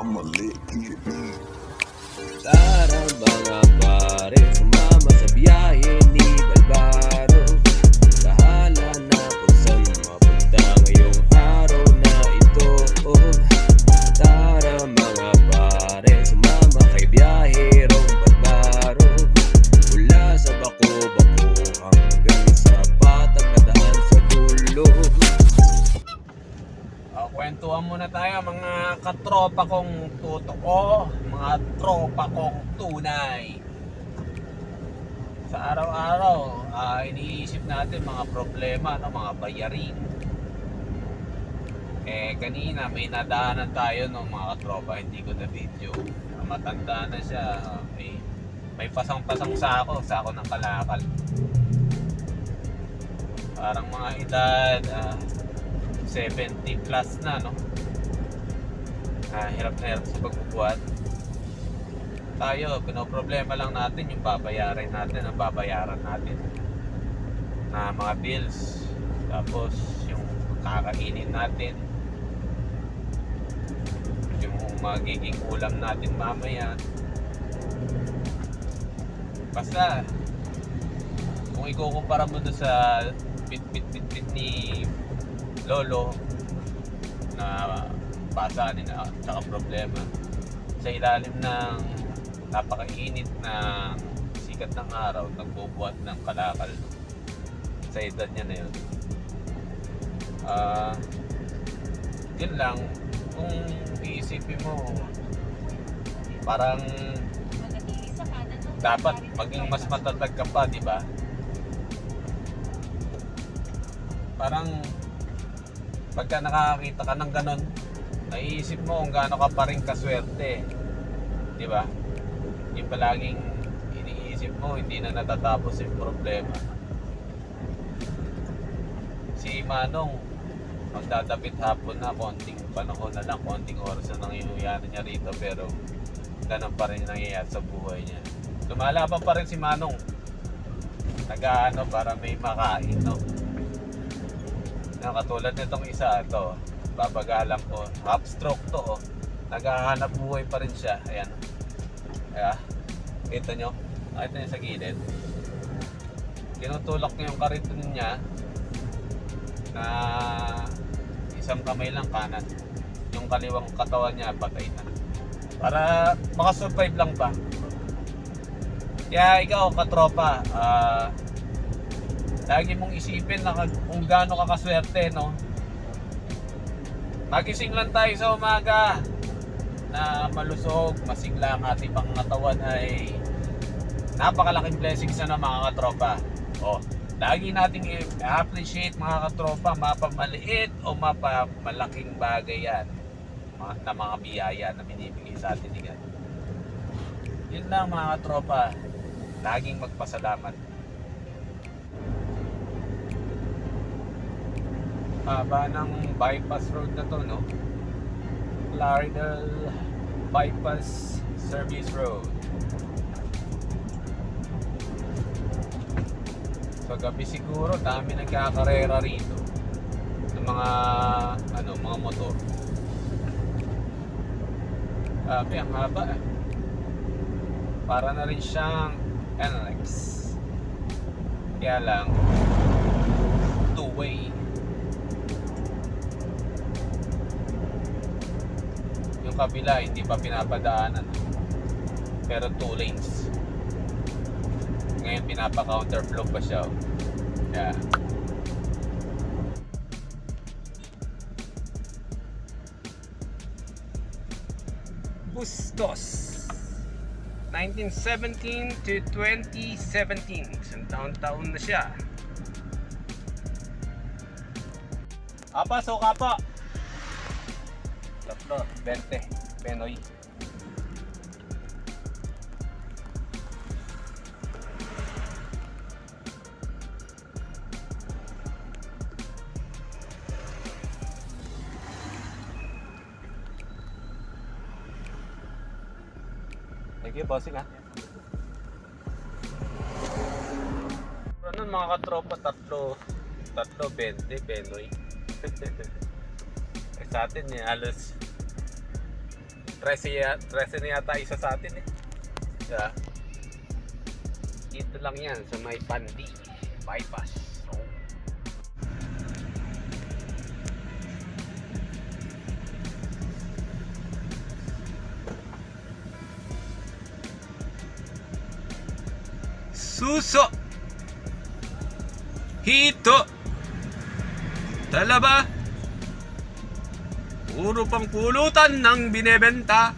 I'ma let it be. Kwentuhan muna tayo mga katropa kong totoo, mga tropa kong tunay. Sa araw-araw, ah, iniisip natin mga problema, no, mga bayarin. Eh, kanina may nadaanan tayo ng mga katropa, hindi ko na video. Ah, Matanda na siya, may, may pasang-pasang sako, sako ng kalakal. Parang mga edad, ah, 70 plus na, no? Ah, hirap na hirap sa pagbubuhat. Tayo, pinoproblema lang natin yung babayaran natin, ang babayaran natin na mga bills. Tapos, yung kakainin natin. Yung magiging ulam natin mamaya. Basta, kung ikukumpara mo doon sa bit-bit-bit-bit ni lolo na pasanin na tsaka problema. Sa ilalim ng napakainit ng sikat ng araw nagbubuhat ng kalakal sa edad niya na yun. Ah yun lang. Kung iisipin mo parang dapat maging mas matatag ka pa di ba? Parang pagka nakakita ka ng ganun, naiisip mo kung gaano ka pa rin kaswerte. Di ba? Yung palaging iniisip mo, hindi na natatapos yung problema. Si Manong, magdadabit hapon na, konting panahon na lang, konting oras na nang inuyanan niya rito, pero ganun pa rin nangyayari sa buhay niya. Lumalaban pa rin si Manong. Nag-ano para may makain, no? Na katulad nitong isa ito babagalan ko half stroke to oh. naghahanap buhay pa rin siya. Ayan. Kaya kita nyo. Nakita nyo sa gilid. Tinutulak niya yung kariton niya na isang kamay lang kanan. Yung kaliwang katawan niya patay na. Para makasurvive lang ba kaya ikaw katropa ah lagi mong isipin na kung gaano ka kaswerte, no? Magising lang tayo sa umaga na malusog, masigla ang ating pangangatawan ay napakalaking blessings na ng mga katropa. O, lagi nating i-appreciate mga katropa, mapamaliit o mapamalaking bagay yan na mga biyaya na binibigay sa atin ni God. Yun lang mga katropa, laging magpasalamat. Haba ng bypass road na to, no? Laridel Bypass Service Road. Sa gabi siguro, dami nagkakarera rito. Ng mga, ano, mga motor. Grabe, ang haba eh. Para na rin siyang NLEX. Kaya lang, two-way. Kabila hindi pa pinapadaanan pero two lanes ngayon pinapa counterflow pa siya oh. yeah. Bustos 1917 to 2017 isang taon-taon na siya Apa, suka po! Tatlo, 20. Penoy. Thank you, bossing ha. Ano mga katropa, tatlo, tatlo, 20, Penoy. eh, sa atin eh, halos 13, ya- 13 na yata isa sa atin eh. Diba? Dito lang yan sa may Pandi. Bypass. So, Suso! Hito! Talaba! Puro pang pulutan ng binebenta.